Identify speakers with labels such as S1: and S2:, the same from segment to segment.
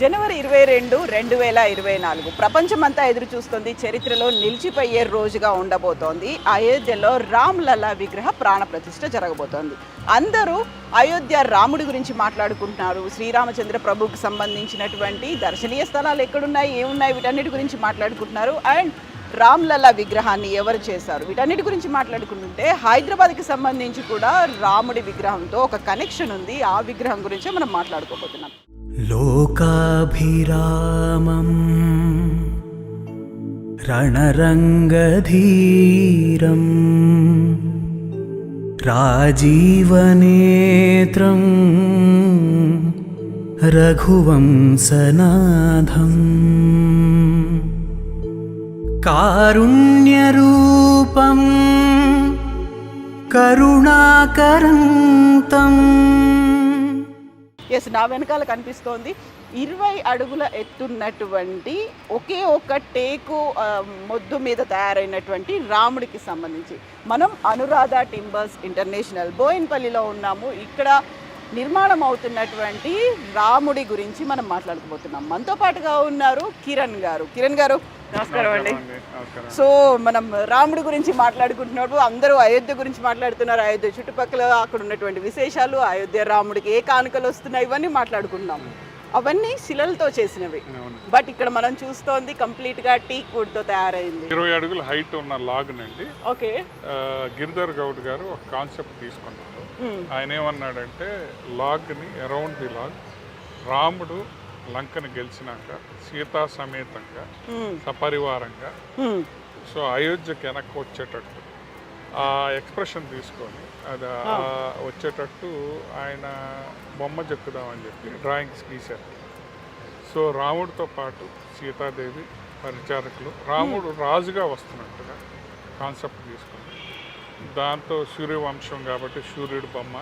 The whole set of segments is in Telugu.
S1: జనవరి ఇరవై రెండు రెండు వేల ఇరవై నాలుగు. ప్రపంచమంతా ఎదురు చూస్తుంది చరిత్రలో నిలిచిపోయే రోజుగా ఉండబోతోంది. అయోధ్యలో రామ్ లలా విగ్రహ ప్రాణ ప్రతిష్ఠ జరగబోతోంది. అందరూ అయోధ్య రాముడి గురించి మాట్లాడుకుంటున్నారు. శ్రీరామచంద్ర ప్రభుకి సంబంధించినటువంటి దర్శనీయ స్థలాలు ఎక్కడున్నాయి ఏమున్నాయి వీటన్నిటి గురించి మాట్లాడుకుంటున్నారు. అండ్ రామ్లల్లా విగ్రహాన్ని ఎవరు చేశారు? వీటన్నిటి గురించి మాట్లాడుకుంటుంటే హైదరాబాద్కి సంబంధించి కూడా రాముడి విగ్రహంతో ఒక కనెక్షన్ ఉంది. ఆ విగ్రహం గురించి మనం మాట్లాడుకోబోతున్నాం.
S2: లోకాభిరామం రణరంగధీరం రాజీవనేత్రం రఘువంశనాథం कारुण्यरूपम् करुणाकरन्तम्
S1: ఎస్ నా వెనకాల కనిపిస్తోంది ఇరవై అడుగుల ఎత్తున్నటువంటి ఒకే ఒక్క టేకు ఆ, మొద్దు మీద తయారైనటువంటి రాముడికి సంబంధించి మనం అనురాధ టింబర్స్ ఇంటర్నేషనల్ బోయిన్పల్లిలో ఉన్నాము ఇక్కడ నిర్మాణం అవుతున్నటువంటి రాముడి గురించి మనం మాట్లాడుకోబోతున్నాం మనతో పాటుగా ఉన్నారు కిరణ్ గారు కిరణ్ గారు నమస్కారం అండి. సో మనం రాముడి గురించి మాట్లాడుకుంటున్నప్పుడు అందరూ అయోధ్య గురించి మాట్లాడుతున్నారు. అయోధ్య చుట్టుపక్కల అక్కడ ఉన్నటువంటి విశేషాలు అయోధ్య రాముడికి ఏ కానుకలు వస్తున్నాయి ఇవన్నీ మాట్లాడుకుంటున్నాం అవన్నీ శిలలతో చేసినవి. బట్ ఇక్కడ మనం చూస్తోంది కంప్లీట్గా టీక్ వుడ్తో తయారైంది.
S3: ఇరవై అడుగుల హైట్ ఉన్న లాగ్ నండి
S1: ఓకే
S3: గిరిధర్ గౌడ్ గారు ఒక కాన్సెప్ట్ తీసుకున్నారు. ఆయన ఏమన్నాడంటే లాగ్ని అరౌండ్ ది లాగ్ రాముడు లంకను గెలిచినాక సీతా సమేతంగా సపరివారంగా సో అయోధ్యకి వెనక్కి వచ్చేటట్టు. ఆ ఎక్స్ప్రెషన్ తీసుకొని అది వచ్చేటట్టు ఆయన బొమ్మ చెక్కుదామని చెప్పి డ్రాయింగ్స్ గీశారు. సో రాముడితో పాటు సీతాదేవి పరిచారకులు రాముడు రాజుగా వస్తున్నట్టుగా కాన్సెప్ట్ తీసుకుంది దాంతో సూర్యవంశం కాబట్టి సూర్యుడు బొమ్మ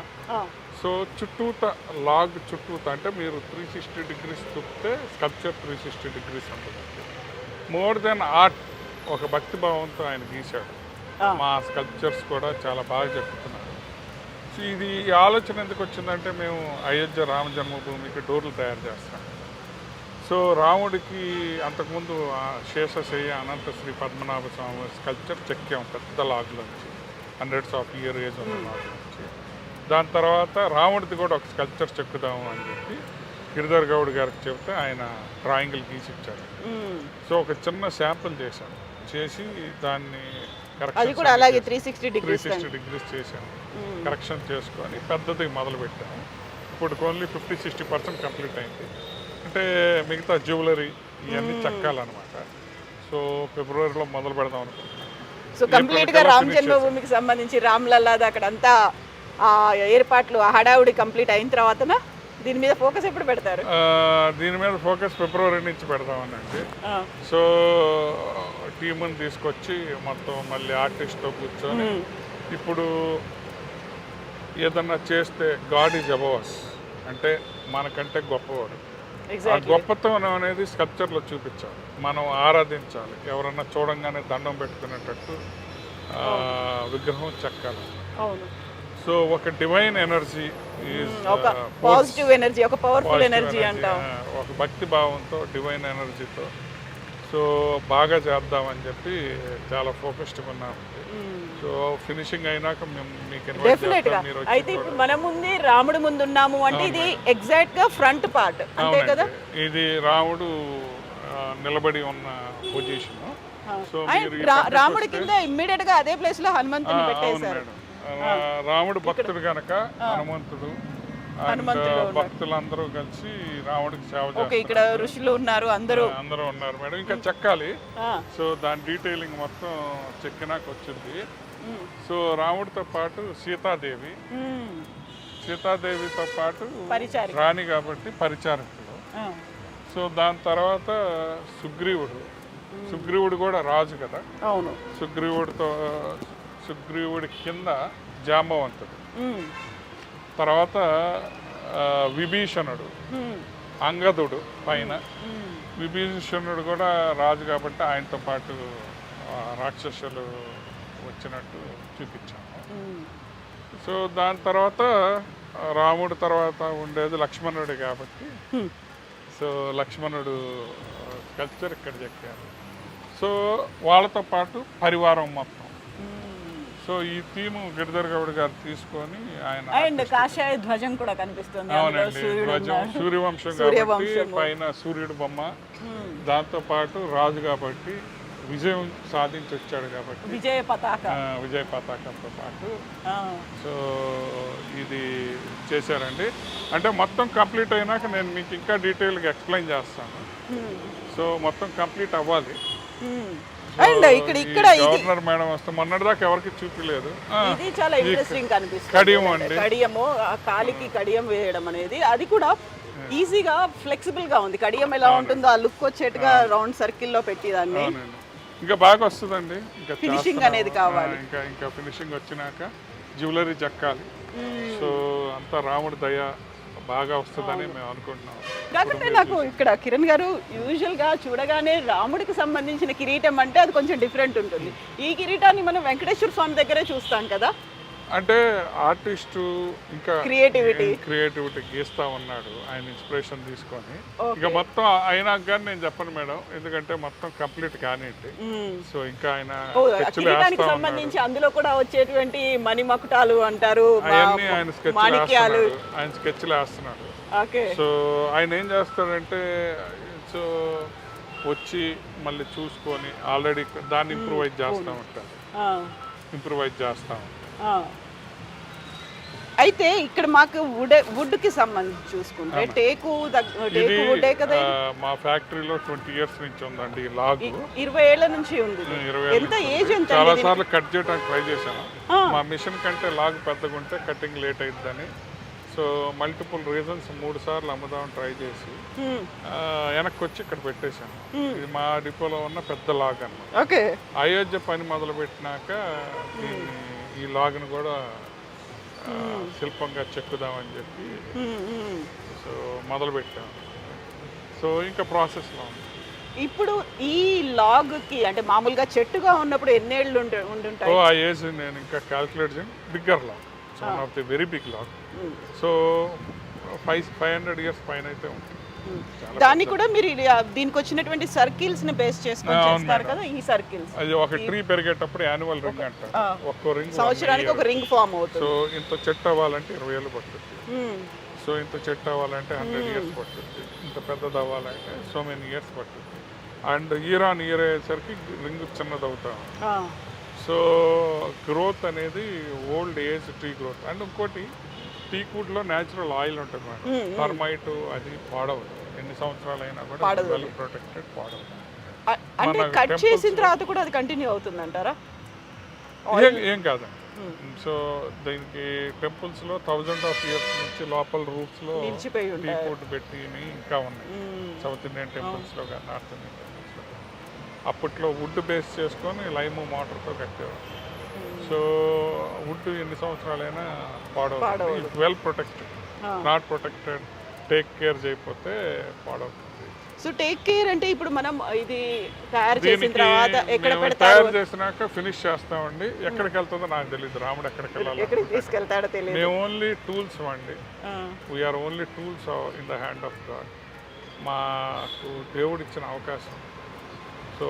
S3: సో చుట్టూత లాగ్ చుట్టూత అంటే మీరు త్రీ సిక్స్టీ డిగ్రీస్ చుట్టే స్కల్ప్చర్ త్రీ సిక్స్టీ డిగ్రీస్ ఉంటుంది. మోర్ దెన్ ఆర్ట్ ఒక భక్తి భావంతో ఆయన గీశాడు. మా స్కల్ప్చర్స్ కూడా చాలా బాగా చెప్తున్నారు. సో ఇది ఈ ఆలోచన ఎందుకు వచ్చిందంటే మేము అయోధ్య రామ జన్మభూమికి డోర్లు తయారు చేస్తాం. సో రాముడికి అంతకుముందు శేషశయ్య అనంత శ్రీ పద్మనాభ స్వామి స్కల్ప్చర్ చెక్కాం పెద్ద లాగ్లోంచి హండ్రెడ్స్ ఆఫ్ ఇయర్ ఏజ్ ఉన్న లాగ్లోంచి దాని తర్వాత రాముడిది కూడా ఒక స్కల్ప్చర్ చెక్కుదాము అని చెప్పి గిరిధర్ గౌడ్ గారికి చెప్తే ఆయన డ్రాయింగ్లు గీసిచ్చారు సో ఒక చిన్న శాంపుల్ చేశాను. చేసి దాన్ని
S1: అది కూడా అలాగే three
S3: sixty
S1: degrees
S3: sixty degrees చేశాను. కరెక్షన్ చేసుకొని పెద్దది మొదలు పెట్టాము ఇప్పుడు only fifty sixty percent complete అయింది. అంటే మిగతా జ్యువెలరీ ఇవన్నీ చెక్కాలన్నమాట. సో ఫిబ్రవరిలో మొదలు పెడదాం అనుకుంటున్నాం
S1: సో కంప్లీట్గా రామ్ జన్మభూమికి సంబంధించి రామ్ లల్లాది అక్కడ అంతా ఏర్పాట్లు ఆ హడావుడి కంప్లీట్ అయిన తర్వాతన దీని మీద ఫోకస్ ఎప్పుడు పెడతారు?
S3: దీని మీద ఫోకస్ ఫిబ్రవరి నుంచి పెడదామనండి
S1: ఆ,
S3: సో టీముని తీసుకొచ్చి మొత్తం మళ్ళీ ఆర్టిస్ట్తో కూర్చొని ఇప్పుడు ఏదన్నా చేస్తే గాడ్ ఈజ్ అబవర్స్ అంటే మనకంటే గొప్పవాడు. ఆ. గొప్పతనం అనేది స్కల్ప్చర్లో చూపించాలి. మనం ఆరాధించాలి. ఎవరన్నా చూడంగానే దండం పెట్టుకునేటట్టు విగ్రహం చెక్కాలి.
S1: అవును.
S3: సో ఒక డివైన్ ఎనర్జీ
S1: ఒక పాజిటివ్ ఎనర్జీ ఒక పవర్ఫుల్ ఎనర్జీ అంటాం
S3: ఒక భక్తి భావంతో డివైన్ ఎనర్జీతో సో బాగా చేద్దామని చెప్పి చాలా ఫోకస్డ్గా ఉన్నాం. సో ఫినిషింగ్ అయినాక మేము మీకు డెఫినెట్గా.
S1: అయితే ఇప్పుడు మన ముందే రాముడి ముందు ఉన్నాము అంటే ఇది ఎగ్జాక్ట్గా ఫ్రంట్ పార్ట్ అంతే కదా.
S3: ఇది రాముడు నిలబడి ఉన్న పొజిషన్ సో
S1: రాముడి కింద ఇమ్మీడియట్గా అదే ప్లేస్లో హనుమంతుని పెట్టేశారు.
S3: రాముడు భక్తుడు కనుక హనుమంతుడు భక్తులందరూ కలిసి రాముడికి సేవ
S1: ఓకే ఇక్కడ ఋషులు ఉన్నారు అందరూ.
S3: అందరూ ఉన్నారు మేడం. ఇంకా చెక్కాలి. సో దాని డీటెయిలింగ్ మొత్తం చెక్కినాక వచ్చింది. సో రాముడితో పాటు సీతాదేవి. సీతాదేవితో పాటు. రాణి కాబట్టి పరిచారకులు
S1: ఆ,
S3: సో దాని తర్వాత సుగ్రీవుడు. సుగ్రీవుడు కూడా రాజు కదా.
S1: అవును.
S3: సుగ్రీవుడితో సుగ్రీవుడి కింద జాంబవంతుడు. తర్వాత విభీషణుడు. అంగదుడు పైన. విభీషణుడు కూడా రాజు కాబట్టి ఆయనతో పాటు రాక్షసులు వచ్చినట్టు చూపించాము. సో దాని తర్వాత రాముడు తర్వాత ఉండేది లక్ష్మణుడు కాబట్టి. సో లక్ష్మణుడు కల్చర్ ఇక్కడ చెక్కారు సో వాళ్ళతో పాటు పరివారం మొత్తం సో ఈ థీము గిరిధర్ గౌడ్ గారు తీసుకొని ఆయన
S1: అండ్ కాషాయ ధ్వజం కూడా కనిపిస్తుంది
S3: అవునండి ధ్వజం. సూర్యవంశం కాబట్టి. పైన సూర్యుడు బొమ్మ. దాంతో పాటు రాజు కాబట్టి విజయం సాధించి వచ్చాడు కాబట్టి
S1: విజయ పతాక
S3: విజయ పతాకంతో పాటు. సో ఇది చేశారండి అంటే మొత్తం కంప్లీట్ అయినాక నేను మీకు ఇంకా డీటెయిల్గా ఎక్స్ప్లెయిన్ చేస్తాను. సో మొత్తం కంప్లీట్ అవ్వాలి
S1: అండ్ ఇక్కడ ఇక్కడ ఇది
S3: గవర్నర్ మేడం వస్తే మొన్నటిదాకా ఎవరికి చూపించలేదు ఆ,
S1: ఇది చాలా ఇంట్రెస్టింగ్ కనిపిస్తుంది
S3: కడియం
S1: అంటే
S3: అండి.
S1: కడియము ఆ కాలికి కడియం వేయడం అనేది అది కూడా ఈజీగా ఫ్లెక్సిబుల్గా ఉంది. కడియం ఎలా ఉంటుందో ఆ లుక్ వచ్చేట్టుగా రౌండ్ సర్కిల్లో పెట్టి దాన్ని
S3: అవునండి. ఇంకా బాగా వస్తుందండి. ఇంకా చేస్తున్నాము.
S1: అనేది కావాలి.
S3: ఇంకా ఇంకా ఫినిషింగ్ వచ్చినాక జ్యువెలరీ చెక్కాలి. సో అంతా రాముడి దయ బాగా వస్తుందని మేము అనుకుంటున్నాం.
S1: కాకపోతే నాకు ఇక్కడ కిరణ్ గారు యూజువల్గా చూడగానే రాముడికి సంబంధించిన కిరీటం అంటే అది కొంచెం డిఫరెంట్ ఉంటుంది. ఈ కిరీటాన్ని మనం వెంకటేశ్వర స్వామి దగ్గరే చూస్తాం కదా.
S3: అంటే ఆర్టిస్టు ఇంకా
S1: Creativity.
S3: క్రియేటివిటీ గీస్తా ఉన్నాడు ఆయన ఇన్స్పిరేషన్ తీసుకొని. ఇక మొత్తం అయినా కానీ నేను చెప్పను మేడం ఎందుకంటే మొత్తం కంప్లీట్ కానివ్వండి. సో ఇంకా ఆయన
S1: కిరీటానికి సంబంధించి అందులో కూడా వచ్చేటువంటి మణిమకుటాలు అంటారు
S3: అవన్నీ ఆయన స్కెచ్ ఆయన స్కెచ్లు వేస్తున్నాడు. సో ఆయన ఏం చేస్తాడంటే సో వచ్చి మళ్ళీ చూసుకొని ఆల్రెడీ దాన్ని ఇంప్రూవైజ్ చేస్తూ ఉంటాడు. ఇంప్రూవైజ్ చేస్తూ ఉంటాడు.
S1: అయితే ఇక్కడ మాకు వుడ్ వుడ్కి సంబంధించి చూసుకుంటే టేకు టేకు వుడే కదా
S3: ఆ, మా ఫ్యాక్టరీలో ట్వంటీ ఇయర్స్ నుంచి ఉందండి ఈ లాగు.
S1: ఇరవై ఏళ్ళ నుంచి ఉంది. ఇది.
S3: ఇరవై
S1: ఎంత ఏజ్ ఎంత
S3: చాలా
S1: అండి?
S3: సార్లు కట్ చేయడానికి ట్రై చేశాను.
S1: ఆ.
S3: మా మిషన్ కంటే లాగ్ పెద్దగా ఉంటే కటింగ్ లేట్ అయిద్దని. సో మల్టిపుల్ రీజన్స్ మూడు సార్లు అమ్ముదామని ట్రై చేసి. ఆ, వెనక్కి వచ్చి ఇక్కడ పెట్టేశాను. ఇది మా డిపోలో ఉన్న పెద్ద లాగ్ అన్నమాట
S1: ఓకే.
S3: అయోధ్య పని మొదలు పెట్టినాక దీన్ని ఈ లాగ్ను కూడా శిల్పంగా చెక్కుదామని చెప్పి. సో మొదలు పెట్టాం సో ఇంకా ప్రాసెస్లో ఉంది.
S1: ఇప్పుడు ఈ లాగ్కి అంటే మామూలుగా చెట్టుగా ఉన్నప్పుడు ఎన్నేళ్ళు ఉండుంటాయి?
S3: ఆ ఏజ్ నేను ఇంకా క్యాల్కులేట్ చేయను. Bigger log. So one of the very big
S1: log.
S3: So five five hundred years పైన అయితే ఉంటుంది.
S1: దాన్ని కూడా మీరు దీనికి వచ్చినటువంటి సర్కిల్స్ని బేస్ చేసుకొని చేస్తారు. కదా ఈ సర్కిల్స్.
S3: అది ఒక ట్రీ పెరిగేటప్పుడు యాన్యువల్ రింగ్ అంటారు.
S1: ఆ.
S3: ఒక్కో రింగ్
S1: సంవత్సరానికి ఒక రింగ్ ఫామ్ అవుతుంది.
S3: సో ఇంత చెట్టు అవ్వాలంటే ఇరవై ఏళ్ళు పడుతుంది. సో ఇంత చెట్టు అవ్వాలంటే హండ్రెడ్ ఇయర్స్ పడుతుంది ఇంత పెద్దది అవ్వాలంటే సో మెనీ ఇయర్స్ పడుతుంది అండ్ ఇయర్ ఆన్ ఇయర్ అయ్యేసరికి రింగ్ చిన్నది అవుతా. సో గ్రోత్ అనేది old age tree growth. And ఇంకోటి టీక్వుడ్లో న్యాచురల్ ఆయిల్ ఉంటుంది మేడం. టర్మైట్ అది పాడవదు. ఎన్ని సంవత్సరాలు అయినా కూడా వెల్ ప్రొటెక్టెడ్ పాడవదు.
S1: అ- అంటే కట్ చేసిన తర్వాత కూడా అది కంటిన్యూ అవుతుంది అంటారా
S3: ఏం ఏం కాదండి. సో దీనికి టెంపుల్స్లో థౌజండ్ ఆఫ్ ఇయర్స్ నుంచి లోపల రూట్స్లో
S1: నిలిచిపోయి
S3: టీ ఫుడ్ పెట్టి ఇంకా ఉన్నాయి. సౌత్ ఇండియన్ టెంపుల్స్లో కానీ నార్త్ ఇండియన్ టెంపుల్స్లో అప్పట్లో వుడ్ బేస్ చేసుకొని లైమ్ వాటర్తో కట్టేవారు. సో వుడ్ ఎన్ని సంవత్సరాలైనా పాడవుతుంది. Well
S1: protected.
S3: Not protected take care చేయకపోతే పాడవుతుంది.
S1: సో టేక్ కేర్ అంటే ఇప్పుడు మనం ఇది తయారు చేసిన తర్వాత ఎక్కడ
S3: తయారు చేసినాక ఫినిష్ చేస్తామండి. ఎక్కడికి వెళ్తుందో నాకు తెలియదు రాముడు ఎక్కడికి వెళ్ళాలి
S1: ఎక్కడికి తీసుకెళ్తాడో తెలియదు
S3: మేము ఓన్లీ టూల్స్ అండి. We are only tools in the hand of god మాకు దేవుడు ఇచ్చిన అవకాశం. సో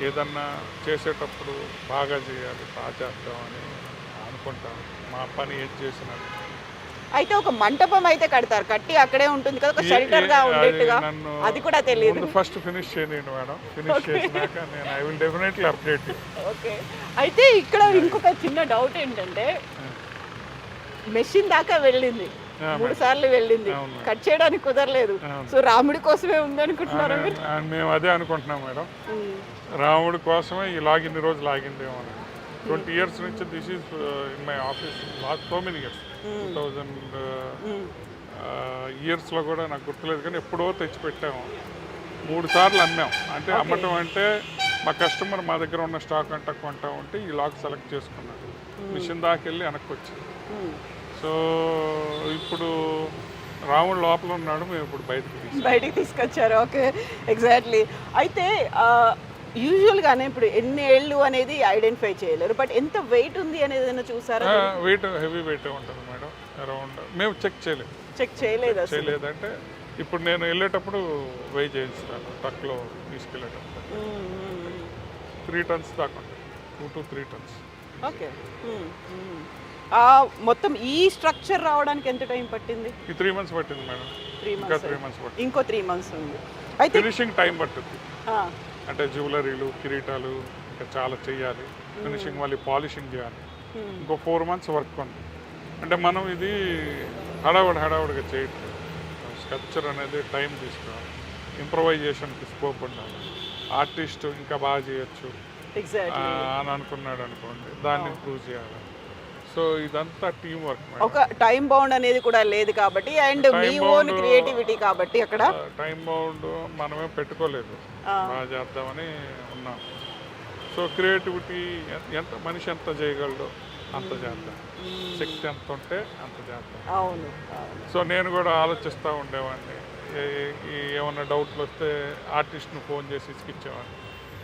S3: ఏదన్నా చేసేటప్పుడు బాగా చేయాలి బాగా చేద్దామని అనుకుంటాం. మా పని ఏది చేసినా
S1: అయితే ఒక మంటపం అయితే కడతారు కట్టి అక్కడే ఉంటుంది కదా ఒక షెల్టర్గా
S3: ఏ-
S1: ఉండేట్టుగా. అది కూడా తెలియదు
S3: ఫస్ట్ ఫినిష్ చేయండి మేడం. ఫినిష్ చేసినాక నేను I will definitely update
S1: okay అయితే ఇక్కడ ఇంకొక చిన్న డౌట్ ఏంటంటే మెషిన్ దాకా వెళ్ళింది. మూడు సార్లు వెళ్ళింది. కట్ చేయడానికి కుదరలేదు. సో రాముడి కోసమే ఉంది అనుకుంటున్నారా మీరు?
S3: మేము అదే అనుకుంటున్నాం మేడం. రాముడి కోసమే ఈ లాగిన్ రోజు లాగిందేమో ట్వంటీ ఇయర్స్ నుంచి this is in my office last so many years two
S1: thousand.
S3: ఇయర్స్లో కూడా నాకు గుర్తులేదు కానీ ఎప్పుడో తెచ్చి పెట్టాము మూడు సార్లు అమ్మాం. అంటే అమ్మటం అంటే మా కస్టమర్ మా దగ్గర ఉన్న స్టాక్ అంతా కొంటా ఉంటే ఈ లాక్ సెలెక్ట్ చేసుకున్నాడు. మిషన్ దాకా వెళ్ళి వెనక్కి వచ్చింది. సో ఇప్పుడు రాముడు లోపల ఉన్నాడు మేము ఇప్పుడు బయటకు
S1: బయటికి తీసుకొచ్చారు ఓకే ఎగ్జాక్ట్లీ. అయితే యూజువల్గానే ఇప్పుడు ఎన్ని ఏళ్ళు అనేది ఐడెంటిఫై చేయలేరు బట్ ఎంత వెయిట్ ఉంది అనేది ఏదైనా చూసారా?
S3: వెయిట్ హెవీ వెయిట్ ఉంటుంది మేడం అరౌండ్ మేము చెక్ చేయలేదు.
S1: చెక్ చేయలేదు
S3: చేయలేదంటే ఇప్పుడు నేను వెళ్ళేటప్పుడు వెయ్యి చేయిస్తాను ట్రక్లో తీసుకెళ్ళేటప్పుడు. త్రీ టన్స్ దాకా two
S1: to three tons. Okay మొత్తం ఈ స్ట్రక్చర్ రావడానికి ఎంత టైం పట్టింది?
S3: త్రీ మంత్స్ పట్టింది మేడం.
S1: త్రీ
S3: ఇంకా
S1: మంత్స్
S3: త్రీ మంత్స్ పట్టింది.
S1: ఇంకో త్రీ మంత్స్ ఉంది. అయితే
S3: ఫినిషింగ్ టైం పట్టుద్ది. అంటే జ్యువెలరీలు కిరీటాలు ఇంకా చాలా చేయాలి ఫినిషింగ్ మళ్ళీ పాలిషింగ్ చేయాలి.
S1: Hmm.
S3: ఇంకో ఫోర్ మంత్స్ వర్క్ ఉంది. అంటే మనం ఇది హడావుడి హడావుడిగా చేయట్లేదు. స్ట్రక్చర్ అనేది టైం తీసుకోవాలి. ఇంప్రవైజేషన్కి స్కోప్ ఉండాలి. ఆర్టిస్ట్ ఇంకా బాగా చేయొచ్చు. అని అనుకున్నాడు అనుకోండి. దాన్ని ఇంప్రూవ్ చేయాలి. సో ఇదంతా టీం వర్క్
S1: ఒక టైం బౌండ్ అనేది కూడా లేదు కాబట్టి అండ్ మీ ఓన్ క్రియేటివిటీ కాబట్టి అక్కడ.
S3: టైం బౌండ్ మనమే పెట్టుకోలేదు. బాగా చేద్దామని ఉన్నాం. సో క్రియేటివిటీ ఎంత మనిషి ఎంత చేయగలడో అంత చేద్దాం. శక్తి ఎంత ఉంటే అంత చేద్దాం.
S1: అవును
S3: సో నేను కూడా ఆలోచిస్తూ ఉండేవాడిని. ఏమన్నా డౌట్లు వస్తే ఆర్టిస్ట్ను ఫోన్ చేసి ఇసుకిచ్చేవాడిని.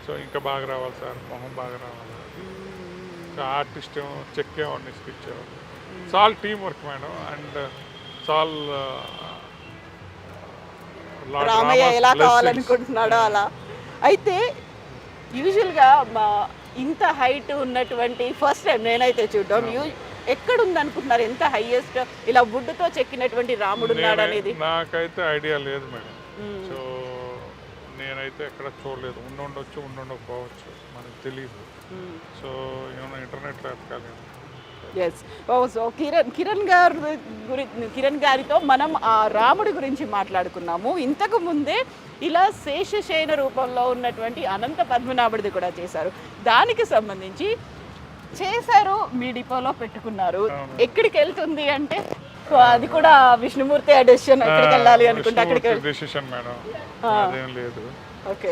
S3: సో ఇంకా బాగా రావాలి సార్ మొహం బాగా రావాలి. సో ఆర్టిస్ట్ ఏమో చెక్కేవాడిని ఇసుకిచ్చేవాడిని చాలు టీం వర్క్ మేడం. అండ్ చాలు
S1: రామయ్య ఎలా కావాలనుకుంటున్నాడో అలా. అయితే యూజువల్గా మా ఇంత హైట్ ఉన్నటువంటి ఫస్ట్ టైం నేనైతే చూడడం యూ ఎక్కడ ఉంది అనుకుంటున్నారు ఎంత హైయెస్ట్ ఇలా వుడ్తో చెక్కినటువంటి రాముడు ఉన్నాడు అనేది?
S3: నాకైతే ఐడియా లేదు మేడం. సో నేనైతే ఎక్కడ చూడలేదు. ఉండి ఉండొచ్చు ఉండి ఉండకపోవచ్చు మనకు తెలియదు సో ఏమైనా ఇంటర్నెట్లో ఎతకాలి
S1: yes oh so Kiran Kiran గారు గురి కిరణ్ గారితో మనం ఆ రాముడి గురించి మాట్లాడుకున్నాము. ఇంతకు ముందే ఇలా శేషశయన రూపంలో ఉన్నటువంటి అనంత పద్మనాభుడిది కూడా చేశారు. దానికి సంబంధించి చేశారు మీ డిపోలో పెట్టుకున్నారు. ఎక్కడికి వెళ్తుంది అంటే అది కూడా విష్ణుమూర్తి అడిషన్ ఎక్కడికి వెళ్ళాలి అనుకుంటే అక్కడికి
S3: డెసిషన్ మేడం లేదు.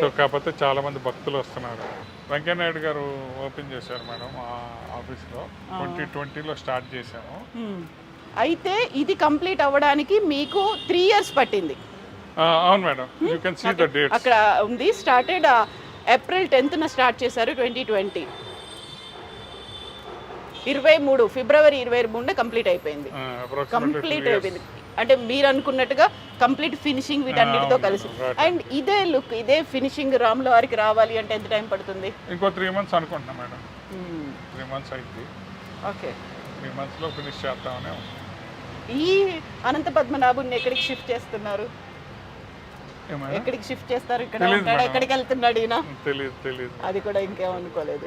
S3: సో కాకపోతే చాలా మంది భక్తులు వస్తున్నారు. వెంకయ్యనాయుడు గారు ఓపెన్ చేశారు మేడం ఆ ఆఫీస్లో. ట్వంటీ ట్వంటీలో స్టార్ట్ చేశాము.
S1: Hmm. అయితే ఇది కంప్లీట్ అవ్వడానికి మీకు త్రీ ఇయర్స్ పట్టింది.
S3: అవును madam. You can see the dates
S1: అక్కడ ఉంది. స్టార్టెడ్ ఏప్రిల్ టెన్త్న స్టార్ట్ చేశారు ట్వంటీ ట్వంటీ. ఇరవై మూడు ఫిబ్రవరి ఇరవై మూడున కంప్లీట్ అయిపోయింది. కంప్లీట్ అయిపోయింది. అంటే మీరు అనుకున్నట్టుగా కంప్లీట్ ఫినిషింగ్ వీటన్నిటితో కలిసి. అండ్ ఇదే లుక్ ఇదే ఫినిషింగ్ రాముల వారికి రావాలి అంటే ఎంత టైం పడుతుంది?
S3: ఇంకో త్రీ మంత్స్ అనుకుంటున్నా మేడం. త్రీ మంత్స్ అయింది.
S1: ఓకే
S3: త్రీ మంత్స్లో ఫినిష్ ఉంది.
S1: ఈ అనంత పద్మనాభుని ఎక్కడికి షిఫ్ట్ చేస్తున్నారు? ఎక్కడికి షిఫ్ట్ చేస్తారు? ఇక్కడ ఉంటాడు. ఎక్కడికి వెళ్తున్నాడు ఈయన?
S3: తెలియదు తెలియదు
S1: అది కూడా ఇంకేమనుకోలేదు